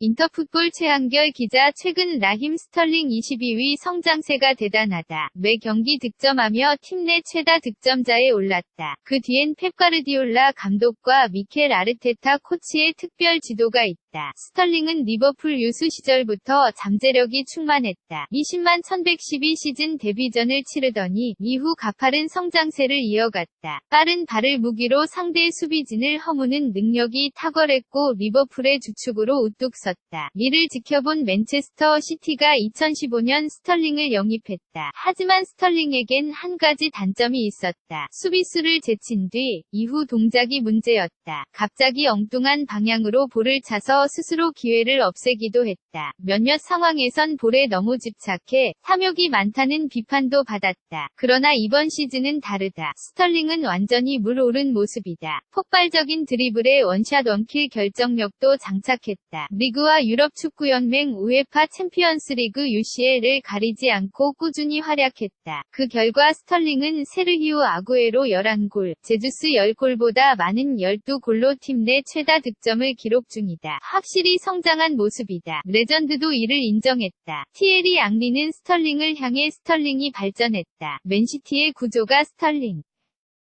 인터풋볼 최한결 기자 최근 라힘 스털링 22위 성장세가 대단하다. 매 경기 득점하며 팀 내 최다 득점자에 올랐다. 그 뒤엔 펩 가르디올라 감독과 미켈 아르테타 코치의 특별 지도가 있다. 스털링은 리버풀 유수 시절부터 잠재력이 충만했다. 20만 1112 시즌 데뷔전을 치르더니 이후 가파른 성장세를 이어갔다. 빠른 발을 무기로 상대 수비진을 허무는 능력이 탁월했고 리버풀의 주축으로 우뚝 섰다. 이를 지켜본 맨체스터 시티가 2015년 스털링을 영입했다. 하지만 스털링에겐 한 가지 단점이 있었다. 수비수를 제친 뒤 이후 동작이 문제였다. 갑자기 엉뚱한 방향으로 볼을 차서 스스로 기회를 없애기도 했다. 몇몇 상황에선 볼에 너무 집착해 탐욕이 많다는 비판도 받았다. 그러나 이번 시즌은 다르다. 스털링은 완전히 물 오른 모습이다. 폭발적인 드리블에 원샷 원킬 결정력도 장착했다. 리그와 유럽 축구연맹 우에파 챔피언스리그 UCL을 가리지 않고 꾸준히 활약했다. 그 결과 스털링은 세르히오 아구에로 11골, 제주스 10골보다 많은 12골로 팀 내 최다 득점을 기록 중이다. 확실히 성장한 모습이다. 레전드도 이를 인정했다. 티에리 앙리는 스털링을 향해 스털링이 발전했다. 맨시티의 구조가 스털링,